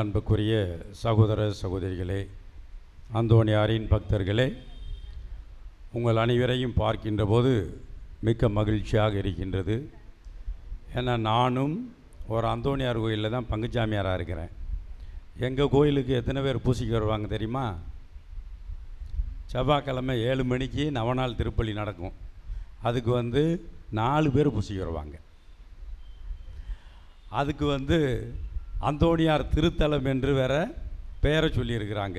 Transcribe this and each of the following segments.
அன்புக்குரிய சகோதர சகோதரிகளே அந்தோணியாரின் பக்தர்களே உங்கள் அனைவரையும் பார்க்கின்ற போது மிக்க மகிழ்ச்சியாக இருக்கின்றது. ஏன்னா நானும் ஒரு அந்தோணியார் கோயிலில் தான் பங்குச்சாமியாராக இருக்கிறேன். எங்கள் கோயிலுக்கு எத்தனை பேர் பூசிக்கு வருவாங்க தெரியுமா? செவ்வாய்க்கிழமை ஏழு மணிக்கு நவநாள் திருப்பள்ளி நடக்கும். அதுக்கு வந்து நாலு பேர் பூசிக்கு வருவாங்க. அதுக்கு வந்து அந்தோணியார் திருத்தலம் என்று வேற பெயரை சொல்லியிருக்கிறாங்க.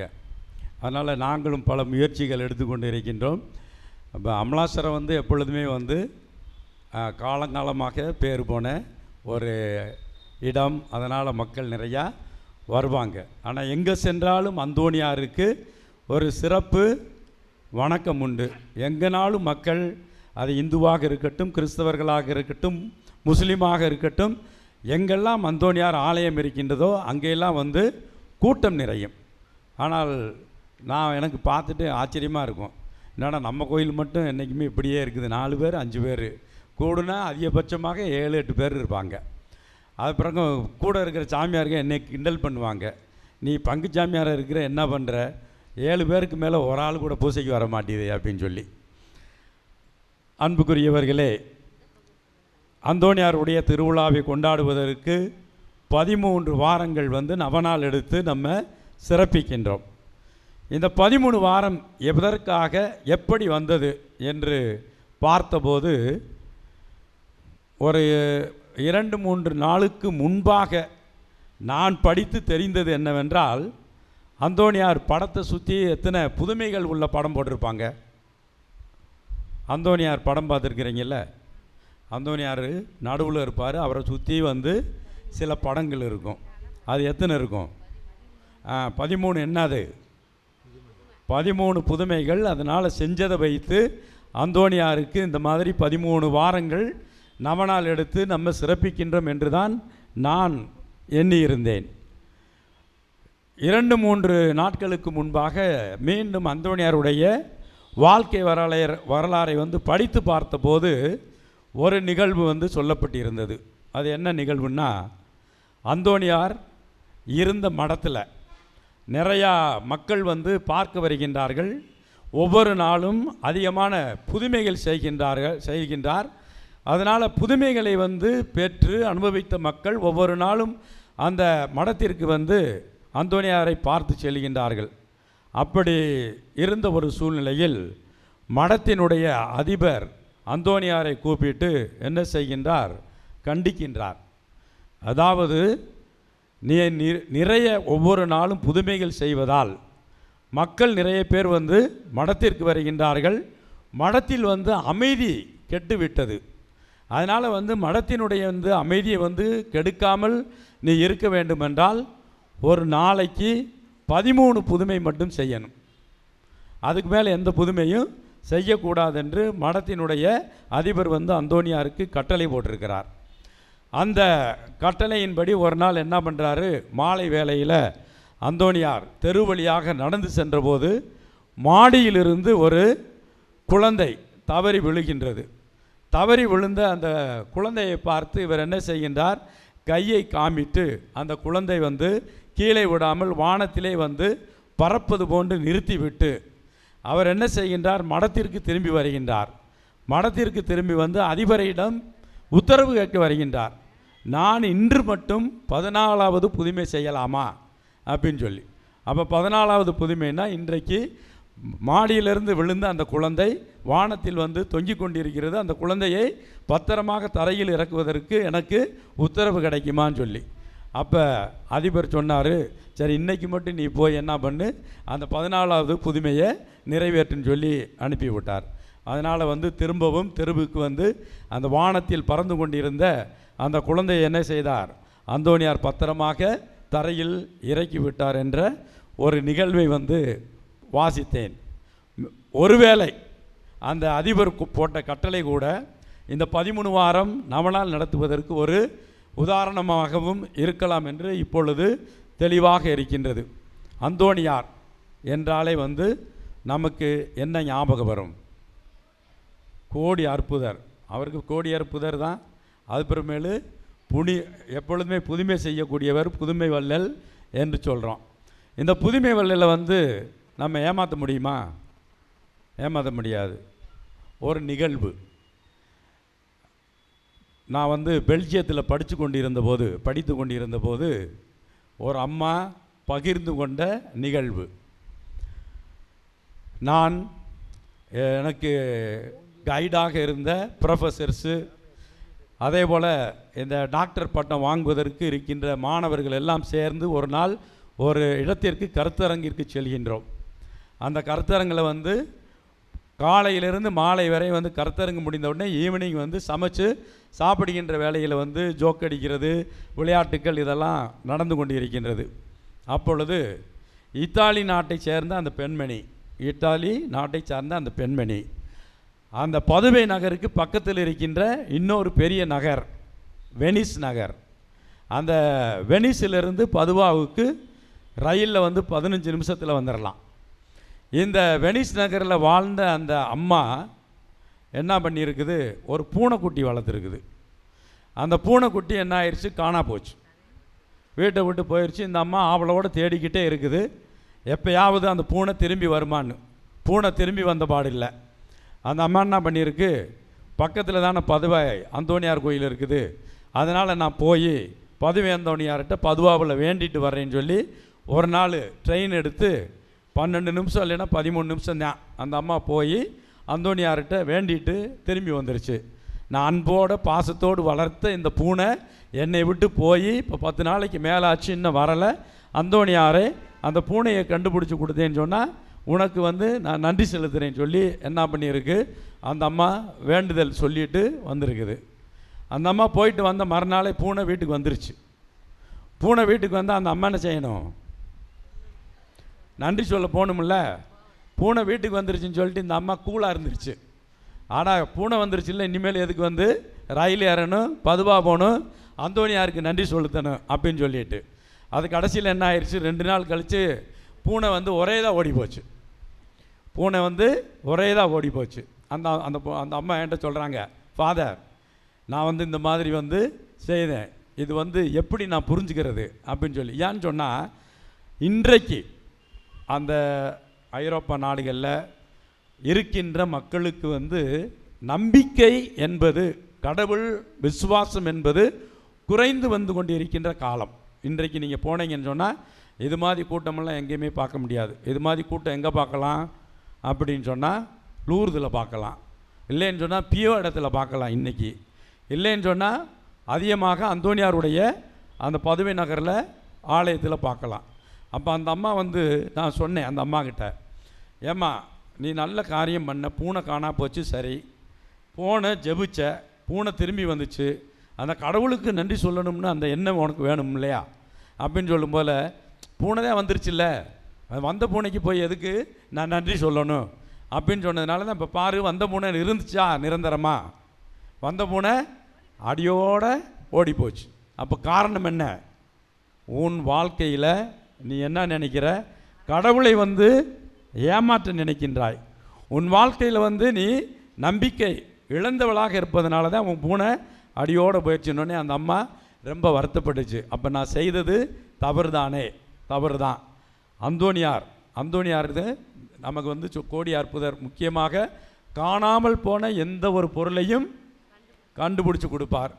அதனால் நாங்களும் பல முயற்சிகள் எடுத்துக்கொண்டு இருக்கின்றோம். இப்போ அமலாசரம் வந்து எப்பொழுதுமே வந்து காலங்காலமாக பேர் போன ஒரு இடம் அதனால் மக்கள் நிறையா வருவாங்க. ஆனால் எங்கே சென்றாலும் அந்தோணியாருக்கு ஒரு சிறப்பு வணக்கம் உண்டு. எங்கேனாலும் மக்கள் அது இந்துவாக இருக்கட்டும் கிறிஸ்தவர்களாக இருக்கட்டும் முஸ்லீமாக இருக்கட்டும் எங்கெல்லாம் அந்தோனியார் ஆலயம் இருக்கின்றதோ அங்கெல்லாம் வந்து கூட்டம் நிறையும். ஆனால் நான் எனக்கு பார்த்துட்டு ஆச்சரியமாக இருக்கும். என்னடா நம்ம கோயில் மட்டும் என்றைக்குமே இப்படியே இருக்குது. நாலு பேர் அஞ்சு பேர். கூடுனா அதிகபட்சமாக ஏழு எட்டு பேர் இருப்பாங்க. அது பிறகு கூட இருக்கிற சாமியாருக்கு என்னை கிண்டல் பண்ணுவாங்க. நீ பங்கு சாமியாராக இருக்கிற என்ன பண்ணுற ஏழு பேருக்கு மேலே ஒரு ஆள் கூட பூசைக்கு வர மாட்டேது அப்படின்னு சொல்லி. அன்புக்குரியவர்களே அந்தோணியாருடைய திருவிழாவை கொண்டாடுவதற்கு பதிமூன்று வாரங்கள் வந்து நவநாள் எடுத்து நம்ம சிறப்பிக்கின்றோம். இந்த பதிமூணு வாரம் எதற்காக எப்படி வந்தது என்று பார்த்தபோது ஒரு இரண்டு மூன்று நாளுக்கு முன்பாக நான் படித்து தெரிந்தது என்னவென்றால் அந்தோணியார் படத்தை சுற்றி எத்தனை புதுமைகள் உள்ள படம் போட்டிருப்பாங்க. அந்தோணியார் படம் பார்த்துருக்கிறீங்கல்ல? அந்தோனியார் நடுவில் இருப்பார். அவரை சுற்றி வந்து சில படங்கள் இருக்கும். அது எத்தனை இருக்கும்? பதிமூணு என்னது? பதிமூணு புதுமைகள். அதனால் செஞ்சதை வைத்து அந்தோணியாருக்கு இந்த மாதிரி பதிமூணு வாரங்கள் நவனால் எடுத்து நம்ம சிறப்பிக்கின்றோம் என்று தான் நான் எண்ணியிருந்தேன். இரண்டு மூன்று நாட்களுக்கு முன்பாக மீண்டும் அந்தோணியாருடைய வாழ்க்கை வரலாறு வரலாறை வந்து படித்து பார்த்தபோது ஒரு நிகழ்வு வந்து சொல்லப்பட்டிருந்தது. அது என்ன நிகழ்வுன்னா அந்தோணியார் இருந்த மடத்தில் நிறையா மக்கள் வந்து பார்க்க வருகின்றார்கள். ஒவ்வொரு நாளும் அதிகமான புதுமைகள் செய்கின்றார்கள் செய்கின்றார். அதனால் புதுமைகளை வந்து பெற்று அனுபவித்த மக்கள் ஒவ்வொரு நாளும் அந்த மடத்திற்கு வந்து அந்தோணியாரை பார்த்து செல்கின்றார்கள். அப்படி இருந்த ஒரு சூழ்நிலையில் மடத்தினுடைய அதிபர் அந்தோணியாரை கூப்பிட்டு என்ன செய்கின்றார்? கண்டிக்கின்றார். அதாவது நீ நிறைய ஒவ்வொரு நாளும் புதுமைகள் செய்வதால் மக்கள் நிறைய பேர் வந்து மடத்திற்கு வருகின்றார்கள். மடத்தில் வந்து அமைதி கெட்டுவிட்டது. அதனால் வந்து மடத்தினுடைய வந்து அமைதியை வந்து கெடுக்காமல் நீ இருக்க வேண்டுமென்றால் ஒரு நாளைக்கு பதிமூணு புதுமை மட்டும் செய்யணும். அதுக்கு மேலே எந்த புதுமையும் செய்யக்கூடாதென்று மடத்தினுடைய அதிபர் வந்து அந்தோனியாருக்கு கட்டளை போட்டிருக்கிறார். அந்த கட்டளையின்படி ஒரு நாள் என்ன பண்ணுறாரு மாலை வேளையில் அந்தோனியார் தெரு வழியாக நடந்து சென்றபோது மாடியிலிருந்து ஒரு குழந்தை தவறி விழுகின்றது. தவறி விழுந்த அந்த குழந்தையை பார்த்து இவர் என்ன செய்கின்றார்? கையை காமிட்டு அந்த குழந்தை வந்து கீழே விடாமல் வானத்திலே வந்து பறப்பது போன்று நிறுத்திவிட்டு அவர் என்ன செய்கின்றார்? மடத்திற்கு திரும்பி வருகின்றார். மடத்திற்கு திரும்பி வந்து அதிபரிடம் உத்தரவு கேட்க வருகின்றார். நான் இன்று மட்டும் பதினாலாவது புதுமை செய்யலாமா? அப்படின்னு சொல்லி. அப்போ பதினாலாவது புதுமைனா இன்றைக்கு மாடியிலிருந்து விழுந்த அந்த குழந்தை வானத்தில் வந்து தொங்கிக் கொண்டிருக்கிறது. அந்த குழந்தையை பத்திரமாக தரையில் இறக்குவதற்கு எனக்கு உத்தரவு கிடைக்குமான்னு சொல்லி. அப்போ அதிபர் சொன்னார் சரி இன்னைக்கு மட்டும் நீ போய் என்ன பண்ணு? அந்த பதினாலாவது புதுமையை நிறைவேற்றுன்னு சொல்லி அனுப்பி விட்டார் அதனால் வந்து திரும்பவும் தெருவுக்கு வந்து அந்த வானத்தில் பறந்து கொண்டிருந்த அந்த குழந்தையை என்ன செய்தார்? அந்தோணியார் பத்திரமாக தரையில் இறக்கி விட்டார் என்ற ஒரு நிகழ்வை வந்து வாசித்தேன். ஒருவேளை அந்த அதிபர் போட்ட கட்டளை கூட இந்த பதிமூணு வாரம் நவநாள் நடத்துவதற்கு ஒரு உதாரணமாகவும் இருக்கலாம் என்று இப்பொழுது தெளிவாக இருக்கின்றது. அந்தோணியார் என்றாலே வந்து நமக்கு என்ன ஞாபகம் வரும்? கோடி அற்புதர். அவருக்கு கோடி அற்புதர் தான். அது பிறமேலு புனி எப்பொழுதுமே புதுமை செய்யக்கூடியவர் புதுமை வள்ளல் என்று சொல்கிறோம் இந்த புதுமை வல்லில் வந்து நம்ம ஏமாற்ற முடியுமா? ஏமாற்ற முடியாது. ஒரு நிகழ்வு. நான் வந்து பெல்ஜியத்தில் படித்து கொண்டிருந்த போது படித்து கொண்டிருந்த போது ஒரு அம்மா பகிர்ந்து கொண்ட நிகழ்வு. நான் எனக்கு கைடாக இருந்த ப்ரொஃபஸர்ஸு அதே போல் இந்த டாக்டர் பட்டம் வாங்குவதற்கு இருக்கின்ற மாணவர்கள் எல்லாம் சேர்ந்து ஒரு நாள் ஒரு இடத்திற்கு கருத்தரங்கிற்கு செல்கின்றோம். அந்த கருத்தரங்கில் வந்து காலையிலிருந்து மாலை வரை வந்து கருத்தரங்கு முடிந்த உடனே ஈவினிங் வந்து சமைச்சு சாப்பிடுகின்ற வேலையில் வந்து ஜோக் அடிக்கிறது விளையாட்டுக்கள் இதெல்லாம் நடந்து கொண்டு இருக்கின்றது அப்பொழுது இத்தாலி நாட்டை சேர்ந்த அந்த பெண்மணி இத்தாலி நாட்டை சார்ந்த அந்த பெண்மணி அந்த பதுவை நகருக்கு பக்கத்தில் இருக்கின்ற இன்னொரு பெரிய நகர் வெனிஸ் நகர். அந்த வெனிஸிலிருந்து பதுவாவுக்கு ரயிலில் வந்து பதினஞ்சு நிமிஷத்தில் வந்துடலாம் இந்த வெனிஸ் நகரில் வாழ்ந்த அந்த அம்மா என்ன பண்ணியிருக்குது? ஒரு பூனைக்குட்டி வளர்த்துருக்குது. அந்த பூனைக்குட்டி என்ன ஆயிடுச்சு காணா போச்சு. வீட்டை விட்டு போயிடுச்சு இந்த அம்மா அவளோட தேடிக்கிட்டே இருக்குது. எப்போயாவது அந்த பூனை திரும்பி வருமான்னு. பூனை திரும்பி வந்த பாடில்லை அந்த அம்மா என்ன பண்ணியிருக்கு? பக்கத்தில் தானே பதுவை அந்தோணியார் கோயில் இருக்குது. அதனால் நான் போய் பதுவை அந்தோணியார்கிட்ட பதுவாவில் வேண்டிட்டு வரேன்னு சொல்லி ஒரு நாள் ட்ரெயின் எடுத்து பன்னெண்டு நிமிஷம் இல்லைன்னா பதிமூணு நிமிஷம் தான். அந்த அம்மா போய் அந்தோணியார்கிட்ட வேண்டிட்டு திரும்பி வந்துருச்சு. நான் அன்போடு பாசத்தோடு வளர்த்த இந்த பூனை என்னை விட்டு போய் இப்போ பத்து நாளைக்கு மேலே ஆச்சு இன்னும் வரலை. அந்தோணியாரே அந்த பூனையை கண்டுபிடிச்சி கொடுத்தேன்னு சொன்னால் உனக்கு வந்து நான் நன்றி செலுத்துகிறேன்னு சொல்லி என்ன பண்ணியிருக்கு? அந்த அம்மா வேண்டுதல் சொல்லிட்டு வந்திருக்குது. அந்த அம்மா போயிட்டு வந்த மறுநாளே பூனை வீட்டுக்கு வந்துருச்சு. பூனை வீட்டுக்கு வந்தால் அந்த அம்மா என்ன செய்யணும்? நன்றி சொல்ல போகணும்ல பூனை வீட்டுக்கு வந்துருச்சுன்னு சொல்லிட்டு இந்த அம்மா கூலாக இருந்துருச்சு. ஆனால் பூனை வந்துருச்சு இல்லை இனிமேல் எதுக்கு வந்து? ரயில் ஏறணும் பதுவா போகணும் அந்தோனியாருக்கு நன்றி சொல்லுத்தணும் அப்படின்னு சொல்லிட்டு. அது கடைசியில் என்ன ஆயிடுச்சு ரெண்டு நாள் கழித்து பூனை வந்து ஒரே தான் ஓடி போச்சு. பூனை வந்து ஒரே தான் ஓடி போச்சு. அந்த அந்த அந்த அம்மா என்கிட்ட சொல்கிறாங்க ஃபாதர் நான் வந்து இந்த மாதிரி வந்து செய்தேன். இது வந்து எப்படி நான் புரிஞ்சுக்கிறது? அப்படின்னு சொல்லி. ஏன்னு சொன்னால் இன்றைக்கு அந்த ஐரோப்பா நாடுகளில் இருக்கின்ற மக்களுக்கு வந்து நம்பிக்கை என்பது கடவுள் விசுவாசம் என்பது குறைந்து வந்து கொண்டு இருக்கின்ற காலம். இன்றைக்கு நீங்கள் போனீங்கன்னு சொன்னால் இது மாதிரி கூட்டமெல்லாம் எங்கேயுமே பார்க்க முடியாது. இது மாதிரி கூட்டம் எங்கே பார்க்கலாம்? அப்படின்னு சொன்னால் லூர்தில் பார்க்கலாம். இல்லைன்னு சொன்னால் பியோ இடத்துல பார்க்கலாம் இன்றைக்கி இல்லைன்னு சொன்னால் அதிகமாக அந்தோனியாருடைய அந்த பதுவை நகரில் ஆலயத்தில் பார்க்கலாம். அப்போ அந்த அம்மா வந்து நான் சொன்னேன் அந்த அம்மா கிட்ட ஏம்மா நீ நல்ல காரியம் பண்ண பூனை காணா போச்சு சரி. பூனை ஜெபிச்ச பூனை திரும்பி வந்துச்சு. அந்த கடவுளுக்கு நன்றி சொல்லணும்னு அந்த எண்ணம் உனக்கு வேணும் இல்லையா? அப்படின்னு சொல்லும் போல் பூனை தான் வந்துருச்சுல்ல. வந்த பூனைக்கு போய் எதுக்கு நான் நன்றி சொல்லணும்? அப்படின்னு சொன்னதுனால தான் இப்போ பாரு வந்த பூனை இருந்துச்சா நிரந்தரமாக வந்த பூனை அடியோடு ஓடி போச்சு அப்போ காரணம் என்ன? உன் வாழ்க்கையில் நீ என்ன நினைக்கிற? கடவுளை வந்து ஏமாற்ற நினைக்கின்றாய். உன் வாழ்க்கையில் வந்து நீ நம்பிக்கை இழந்தவளாக இருப்பதனால தான் உன் பூனை அடியோடு போயிடுச்சுன்னொடனே அந்த அம்மா ரொம்ப வருத்தப்பட்டுச்சு. அப்போ நான் செய்தது தவறு தானே தவறு தான் அந்தோனியார் அந்தோனியார் இது நமக்கு வந்து சொ- கோடி அற்புதர். முக்கியமாக காணாமல் போன எந்த ஒரு பொருளையும் கண்டுபிடிச்சி கொடுப்பார்.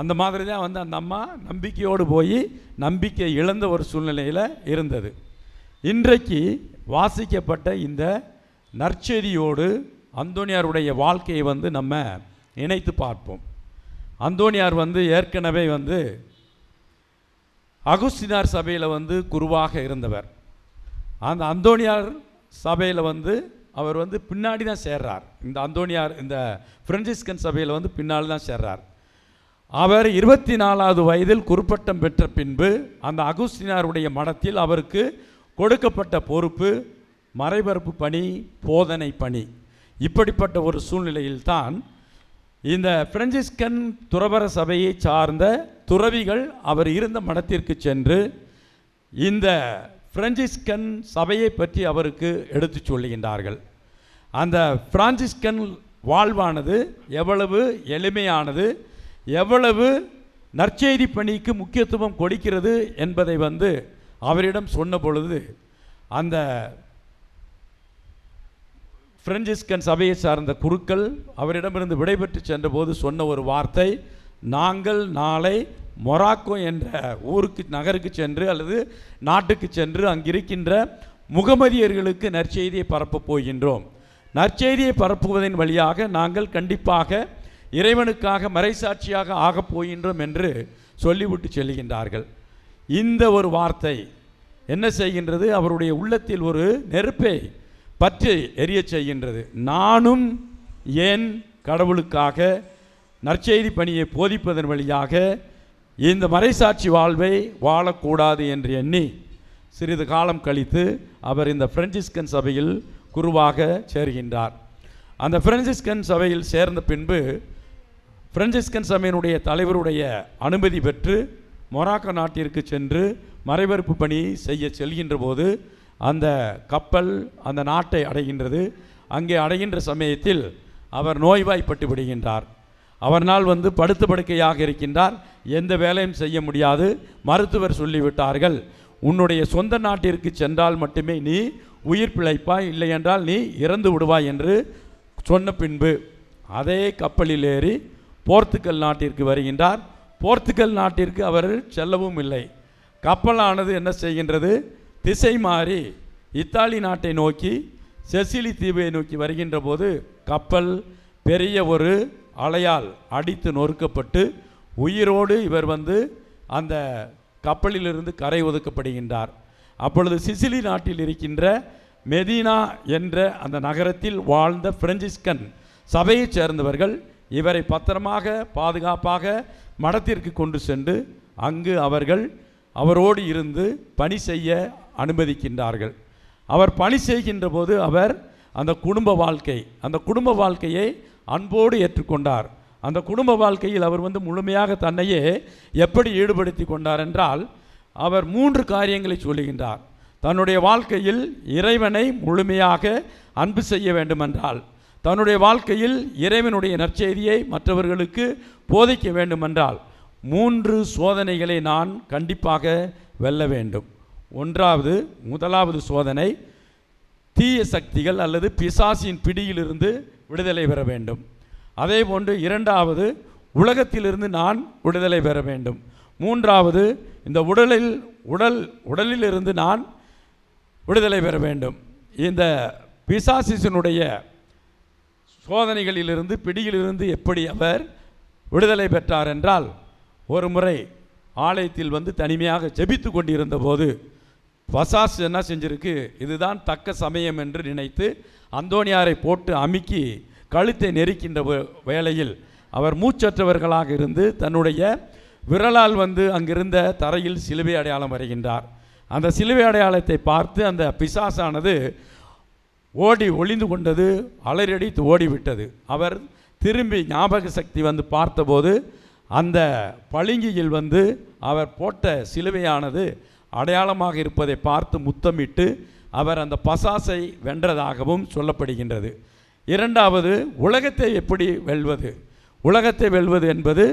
அந்த மாதிரி தான் வந்து அந்த அம்மா நம்பிக்கையோடு போய் நம்பிக்கை இழந்த ஒரு சூழ்நிலையில் இருந்தது. இன்றைக்கு வாசிக்கப்பட்ட இந்த நற்செய்தியோடு அந்தோனியாருடைய வாழ்க்கையை வந்து நம்ம இணைத்து பார்ப்போம். அந்தோனியார் வந்து ஏற்கனவே வந்து அகுஸ்தினார் சபையில் வந்து குருவாக இருந்தவர். அந்த அந்தோனியார் சபையில் வந்து அவர் வந்து பின்னாடி தான் சேர்றார். இந்த அந்தோனியார் இந்த பிரான்சிஸ்கன் சபையில் வந்து பின்னால் தான் சேர்றார். அவர் இருபத்தி நாலாவது வயதில் குறுப்பட்டம் பெற்ற பின்பு அந்த அகுஸ்தினாருடைய மடத்தில் அவருக்கு கொடுக்கப்பட்ட பொறுப்பு மறைபரப்பு பணி போதனை பணி. இப்படிப்பட்ட ஒரு சூழ்நிலையில்தான் இந்த பிரெஞ்சிஸ்கன் துறவர சபையை சார்ந்த துறவிகள் அவர் இருந்த மடத்திற்கு சென்று இந்த பிரெஞ்சிஸ்கன் சபையை பற்றி அவருக்கு எடுத்துச் சொல்லுகின்றார்கள். அந்த பிரான்சிஸ்கன் வாழ்வானது எவ்வளவு எளிமையானது எவ்வளவு நற்செய்தி பணிக்கு முக்கியத்துவம் கொடுக்கிறது என்பதை வந்து அவரிடம் சொன்ன பொழுது அந்த பிரெஞ்சிஸ்கன் சபையை சார்ந்த குருக்கள் அவரிடமிருந்து விடைபெற்று சென்றபோது சொன்ன ஒரு வார்த்தை நாங்கள் நாளை மொராக்கோ என்ற ஊருக்கு நகருக்கு சென்று அல்லது நாட்டுக்கு சென்று அங்கிருக்கின்ற முகமதியர்களுக்கு நற்செய்தியை பரப்பப் போகின்றோம். நற்செய்தியை பரப்புவதன் வழியாக நாங்கள் கண்டிப்பாக இறைவனுக்காக மறைசாட்சியாக ஆகப் போகின்றோம் என்று சொல்லிவிட்டு செல்கின்றார்கள். இந்த ஒரு வார்த்தை என்ன செய்கின்றது? அவருடைய உள்ளத்தில் ஒரு நெருப்பை பற்றி எரியச் செய்கின்றது. நானும் ஏன் கடவுளுக்காக நற்செய்தி பணியை போதிப்பதன் வழியாக இந்த மறைசாட்சி வாழ்வை வாழக்கூடாது என்று எண்ணி சிறிது காலம் கழித்து அவர் இந்த பிரெஞ்சிஸ்கன் சபையில் குருவாக சேர்கின்றார். அந்த பிரெஞ்சிஸ்கன் சபையில் சேர்ந்த பின்பு பிரான்சிஸ்கன் சபையினுடைய தலைவருடைய அனுமதி பெற்று மொராக்கோ நாட்டிற்கு சென்று மறைபரப்பு பணி செய்ய செல்கின்ற போது அந்த கப்பல் அந்த நாட்டை அடைகின்றது. அங்கே அடைகின்ற சமயத்தில் அவர் நோய்வாய்ப்பட்டு விடுகின்றார். அவர்னால் வந்து படுத்த படுக்கையாக இருக்கின்றார். எந்த வேலையும் செய்ய முடியாது. மருத்துவர் சொல்லிவிட்டார்கள் உன்னுடைய சொந்த நாட்டிற்கு சென்றால் மட்டுமே நீ உயிர் பிழைப்பாய் இல்லை என்றால் நீ இறந்து விடுவாய் என்று சொன்ன பின்பு அதே கப்பலில் ஏறி போர்த்துக்கல் நாட்டிற்கு வருகின்றார். போர்த்துக்கல் நாட்டிற்கு அவர் செல்லவும் இல்லை. கப்பலானது என்ன செய்கின்றது? திசை மாறி இத்தாலி நாட்டை நோக்கி செசிலி தீவை நோக்கி வருகின்ற போது கப்பல் பெரிய ஒரு அலையால் அடித்து நொறுக்கப்பட்டு உயிரோடு இவர் வந்து அந்த கப்பலிலிருந்து கரை ஒதுக்கப்படுகின்றார். அப்பொழுது சிசிலி நாட்டில் இருக்கின்ற மெதினா என்ற அந்த நகரத்தில் வாழ்ந்த பிரெஞ்சிஸ்கன் சபையைச் சேர்ந்தவர்கள் இவரை பத்திரமாக பாதுகாப்பாக மடத்திற்கு கொண்டு சென்று அங்கு அவர்கள் அவரோடு இருந்து பணி செய்ய அனுமதிக்கின்றார்கள். அவர் பணி செய்கின்ற போது அவர் அந்த குடும்ப வாழ்க்கை அந்த குடும்ப வாழ்க்கையை அன்போடு ஏற்றுக்கொண்டார். அந்த குடும்ப வாழ்க்கையில் அவர் வந்து முழுமையாக தன்னையே எப்படி ஈடுபடுத்தி கொண்டார் என்றால் அவர் மூன்று காரியங்களை சொல்லுகின்றார். தன்னுடைய வாழ்க்கையில் இறைவனை முழுமையாக அன்பு செய்ய வேண்டுமென்றால் தன்னுடைய வாழ்க்கையில் இறைவனுடைய நற்செய்தியை மற்றவர்களுக்கு போதிக்க வேண்டுமென்றால் மூன்று சோதனைகளை நான் கண்டிப்பாக வெல்ல வேண்டும். ஒன்றாவது முதலாவது சோதனை தீய சக்திகள் அல்லது பிசாசின் பிடியிலிருந்து விடுதலை பெற வேண்டும். அதே போன்று இரண்டாவது உலகத்திலிருந்து நான் விடுதலை பெற வேண்டும். மூன்றாவது இந்த உடலில் உடல் உடலிலிருந்து நான் விடுதலை பெற வேண்டும். இந்த பிசாசிசனுடைய சோதனைகளிலிருந்து பிடியிலிருந்து எப்படி அவர் விடுதலை பெற்றார் என்றால் ஒரு முறை ஆலயத்தில் வந்து தனிமையாக ஜெபித்து கொண்டிருந்த போது பசாஸ் என்ன செஞ்சிருக்கு? இதுதான் தக்க சமயம் என்று நினைத்து அந்தோனியாரை போட்டு அமுக்கி கழுத்தை நெருக்கின்ற வேளையில் அவர் மூச்சற்றவர்களாக இருந்து தன்னுடைய விரலால் வந்து அங்கிருந்த தரையில் சிலுவை அடையாளம் வரைகின்றார். அந்த சிலுவை அடையாளத்தை பார்த்து அந்த பிசாசானது ஓடி ஒளிந்து கொண்டது அலறடித்து ஓடிவிட்டது. அவர் திரும்பி ஞாபக சக்தி வந்து பார்த்தபோது அந்த பளிங்கியில் வந்து அவர் போட்ட சிலுவையானது அடையாளமாக இருப்பதை பார்த்து முத்தமிட்டு அவர் அந்த பசாசை வென்றதாகவும் சொல்லப்படுகின்றது. இரண்டாவது உலகத்தை எப்படி வெல்வது? உலகத்தை வெல்வது என்பது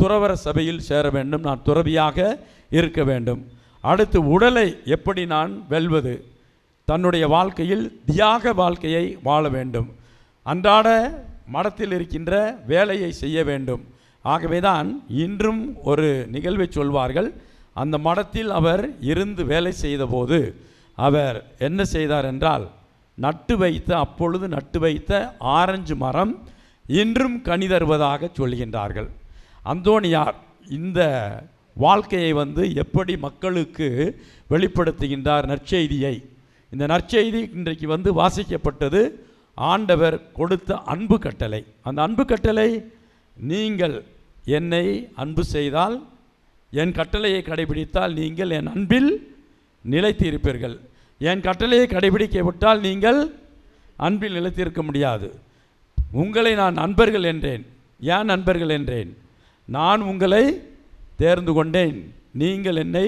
துறவர சபையில் சேர வேண்டும். நான் துறவியாக இருக்க வேண்டும். அடுத்து உடலை எப்படி நான் வெல்வது? தன்னுடைய வாழ்க்கையில் தியாக வாழ்க்கையை வாழ வேண்டும். அன்றாட மடத்தில் இருக்கின்ற வேலையை செய்ய வேண்டும். ஆகவேதான் இன்றும் ஒரு நிகழ்வை சொல்வார்கள். அந்த மடத்தில் அவர் இருந்து வேலை செய்தபோது அவர் என்ன செய்தார் என்றால் நட்டு வைத்த அப்பொழுது நட்டு வைத்த ஆரஞ்சு மரம் இன்றும் கனி தருவதாக சொல்கின்றார்கள். அந்தோணியார் இந்த வாழ்க்கையை வந்து எப்படி மக்களுக்கு வெளிப்படுத்துகின்றார் நற்செய்தியை இந்த நற்செய்தி இன்றைக்கு வந்து வாசிக்கப்பட்டது ஆண்டவர் கொடுத்த அன்பு கட்டளை. அந்த அன்பு கட்டளை நீங்கள் என்னை அன்பு செய்தால் என் கட்டளையை கடைபிடித்தால் நீங்கள் என் அன்பில் நிலைத்து இருப்பீர்கள் என் கட்டளையை கடைபிடிக்க விட்டால் நீங்கள் அன்பில் நிலைத்திருக்க முடியாது. உங்களை நான் நண்பர்கள் என்றேன். ஏன் நண்பர்கள் என்றேன்? நான் உங்களை தேர்ந்து கொண்டேன். நீங்கள் என்னை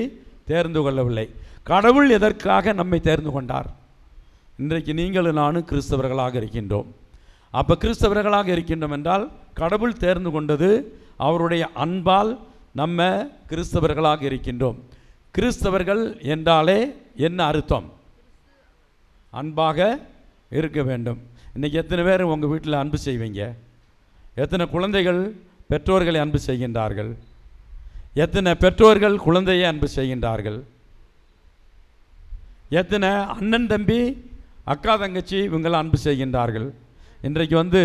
தேர்ந்து கொள்ளவில்லை. கடவுள் எதற்காக நம்மை தேர்ந்து கொண்டார்? இன்றைக்கு நீங்களும் நானும் கிறிஸ்தவர்களாக இருக்கின்றோம். அப்போ கிறிஸ்தவர்களாக இருக்கின்றோம் என்றால் கடவுள் தேர்ந்து கொண்டது அவருடைய அன்பால் நம்ம கிறிஸ்தவர்களாக இருக்கின்றோம். கிறிஸ்தவர்கள் என்றாலே என்ன அர்த்தம்? அன்பாக இருக்க வேண்டும். இன்றைக்கி எத்தனை பேர் உங்கள் வீட்டில் அன்பு செய்வீங்க? எத்தனை குழந்தைகள் பெற்றோர்களை அன்பு செய்கின்றார்கள்? எத்தனை பெற்றோர்கள் குழந்தையை அன்பு செய்கின்றார்கள்? எத்தனை அண்ணன் தம்பி அக்கா தங்கச்சி இவங்களை அன்பு செய்கின்றார்கள். இன்றைக்கு வந்து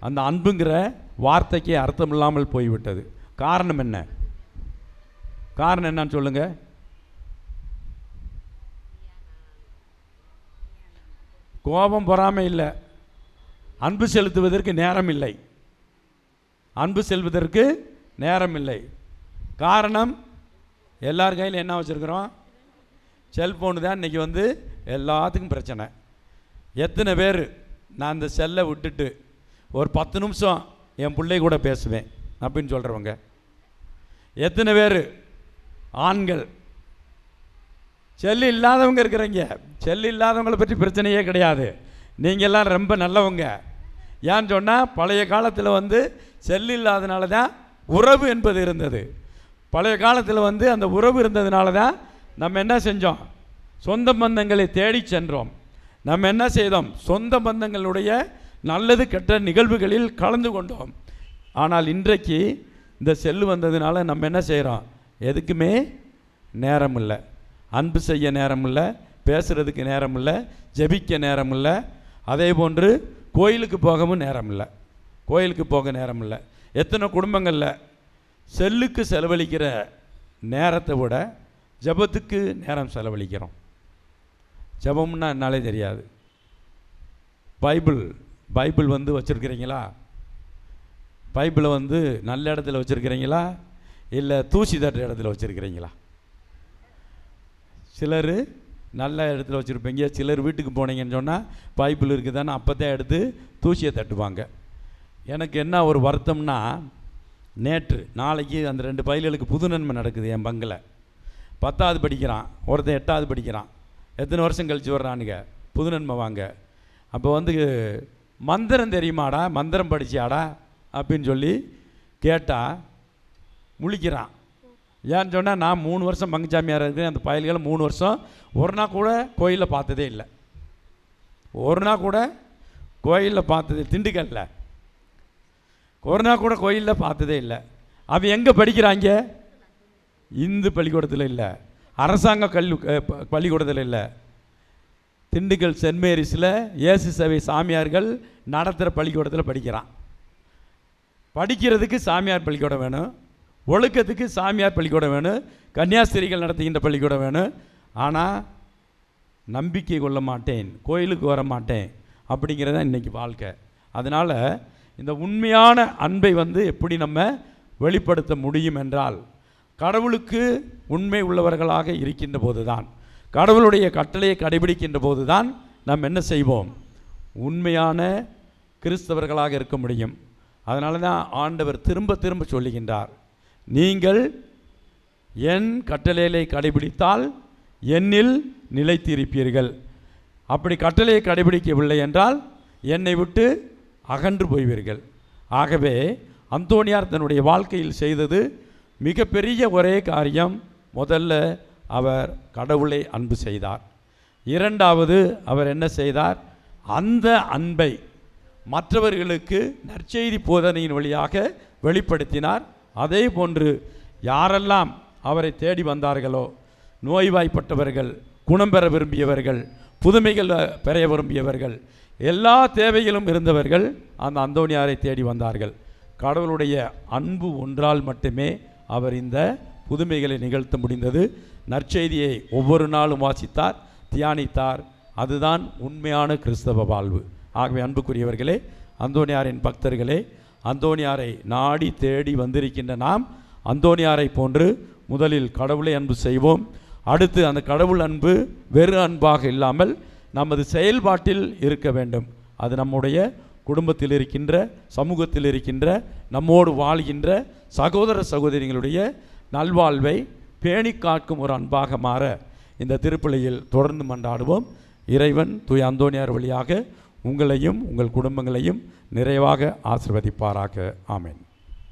அந்த அன்புங்கிற வார்த்தைக்கு அர்த்தம் இல்லாமல் போய்விட்டது. காரணம் என்ன? காரணம் என்னன்னு சொல்லுங்கள் கோபம் பொறாமை இல்லை. அன்பு செலுத்துவதற்கு நேரம் இல்லை. அன்பு செல்வதற்கு நேரம் இல்லை. காரணம் எல்லார் கையில் என்ன வச்சுருக்குறோம்? செல்ஃபோனு தான் இன்றைக்கி வந்து எல்லாத்துக்கும் பிரச்சனை. எத்தனை பேர் நான் இந்த செல்லை விட்டுட்டு ஒரு பத்து நிமிஷம் என் பிள்ளை கூட பேசுவேன் அப்படின்னு சொல்கிறவங்க எத்தனை பேர்? ஆண்கள். செல்லு இல்லாதவங்க இருக்கிறீங்க. செல்லு இல்லாதவங்களை பற்றி பிரச்சனையே கிடையாது. நீங்கள்லாம் ரொம்ப நல்லவங்க. ஏன்னு சொன்னால் பழைய காலத்தில் வந்து செல்லு இல்லாதனால தான் உறவு என்பது இருந்தது. பழைய காலத்தில் வந்து அந்த உறவு இருந்ததுனால தான் நம்ம என்ன செஞ்சோம்? சொந்த பந்தங்களை தேடி சென்றோம். நம்ம என்ன செய்தோம்? சொந்த பந்தங்களுடைய நல்லது கெட்ட நிகழ்வுகளில் கலந்து கொண்டோம். ஆனால் இன்றைக்கு இந்த செல்லு வந்ததுனால நம்ம என்ன செய்கிறோம் எதுக்குமே நேரம் இல்லை அன்பு செய்ய நேரம் இல்லை பேசுகிறதுக்கு நேரம் இல்லை ஜெபிக்க நேரம் இல்லை அதே போன்று கோயிலுக்கு போகவும் நேரம் இல்லை கோயிலுக்கு போக நேரம் இல்லை எத்தனை குடும்பங்களில் செல்லுக்கு செலவழிக்கிற நேரத்தை விட ஜெபத்துக்கு நேரம் செலவழிக்கிறோம். ஜபம்னா என்னாலே தெரியாது. பைபிள் பைபிள் வந்து வச்சுருக்கிறீங்களா? பைபிளை வந்து நல்ல இடத்துல வச்சுருக்கிறீங்களா? இல்லை தூசி தட்டுற இடத்துல வச்சுருக்கிறீங்களா? சிலர் நல்ல இடத்துல வச்சுருப்பீங்க. சிலர் வீட்டுக்கு போனீங்கன்னு சொன்னால் பைபிள் இருக்குதானே அப்போதான் எடுத்து தூசியை தட்டுவாங்க. எனக்கு என்ன ஒரு வருத்தம்னா நேற்று நாளைக்கு அந்த ரெண்டு பயில்களுக்கு புது நன்மை நடக்குது என் பங்கில். பத்தாவது படிக்கிறான் ஒருத்தன் எட்டாவது படிக்கிறான். எத்தனை வருஷம் கழிச்சு வர்றானுங்க? புது நன்மை வாங்க. அப்போ வந்து மந்திரம் தெரியுமாடா? மந்திரம் படித்தாடா அப்படின்னு சொல்லி கேட்டால் முழிக்கிறான். ஏன்னு சொன்னால் நான் மூணு வருஷம் பங்குச்சாமியார் இருக்கிறேன் அந்த பயல்களை மூணு வருஷம் ஒரு நாள் கூட கோயிலில் பார்த்ததே இல்லை. ஒரு நாள் கூட கோயிலில் பார்த்தது திண்டுக்கல்ல. ஒரு நாள் கூட கோயிலில் பார்த்ததே இல்லை. அவன் எங்கே படிக்கிறாங்க? இந்து பள்ளிக்கூடத்தில் இல்லை. அரசாங்க கல்வி பள்ளிக்கூடத்தில் இல்லை. திண்டுக்கல் சென்ட் மேரிஸில் இயேசு சபை சாமியார்கள் நடத்துகிற பள்ளிக்கூடத்தில் படிக்கிறான். படிக்கிறதுக்கு சாமியார் பள்ளிக்கூடம் வேணும். ஒழுக்கத்துக்கு சாமியார் பள்ளிக்கூடம் வேணும். கன்னியாஸ்திரிகள் நடத்துகின்ற பள்ளிக்கூடம் வேணும். ஆனால் நம்பிக்கை கொள்ள மாட்டேன். கோயிலுக்கு வர மாட்டேன். அப்படிங்கிறத இன்றைக்கி வாழ்க்கை. அதனால் இந்த உண்மையான அன்பை வந்து எப்படி நம்ம வெளிப்படுத்த முடியும் என்றால் கடவுளுக்கு உண்மை உள்ளவர்களாக இருக்கின்ற போதுதான். கடவுளுடைய கட்டளையை கடைபிடிக்கின்ற போதுதான் நாம் என்ன செய்வோம்? உண்மையான கிறிஸ்தவர்களாக இருக்க முடியும். அதனால தான் ஆண்டவர் திரும்ப திரும்ப சொல்லுகின்றார். நீங்கள் என் கட்டளைகளை கடைபிடித்தால் என்னில் நிலைத்திருப்பீர்கள். அப்படி கட்டளையை கடைபிடிக்கவில்லை என்றால் என்னை விட்டு அகன்று போய்வீர்கள். ஆகவே அந்தோனியார் தன்னுடைய வாழ்க்கையில் செய்தது மிகப்பெரிய ஒரே காரியம் முதல்ல அவர் கடவுளை அன்பு செய்தார். இரண்டாவது அவர் என்ன செய்தார்? அந்த அன்பை மற்றவர்களுக்கு நற்செய்தி போதனையின் வழியாக வெளிப்படுத்தினார். அதே போன்று யாரெல்லாம் அவரை தேடி வந்தார்களோ நோய்வாய்ப்பட்டவர்கள் குணம் பெற விரும்பியவர்கள் புதுமைகள் பெற விரும்பியவர்கள் எல்லா தேவைகளும் இருந்தவர்கள் அந்த அந்தோணியாரை தேடி வந்தார்கள். கடவுளுடைய அன்பு ஒன்றால் மட்டுமே அவர் இந்த புதுமைகளை நிகழ்த்த முடிந்தது. நற்செய்தியை ஒவ்வொரு நாளும் வாசித்தார் தியானித்தார். அதுதான் உண்மையான கிறிஸ்தவ வாழ்வு. ஆகவே அன்புக்குரியவர்களே அந்தோனியாரின் பக்தர்களே அந்தோனியாரை நாடி தேடி வந்திருக்கின்ற நாம் அந்தோனியாரை போன்று முதலில் கடவுளை அன்பு செய்வோம். அடுத்து அந்த கடவுள் அன்பு வெறு அன்பாக இல்லாமல் நமது செயல்பாட்டில் இருக்க வேண்டும். அது நம்முடைய குடும்பத்தில் இருக்கின்ற சமூகத்தில் இருக்கின்ற நம்மோடு வாழ்கின்ற சகோதர சகோதரிகளுடைய நல்வாழ்வை பேணி காக்கும் ஒரு அன்பாக மாற இந்த திருப்பிழையில் தொடர்ந்து மன்றாடுவோம். இறைவன் தூய் அந்தோனியார் வழியாக உங்களையும் உங்கள் குடும்பங்களையும் நிறைவாக ஆசிர்வதிப்பாராக. ஆமேன்.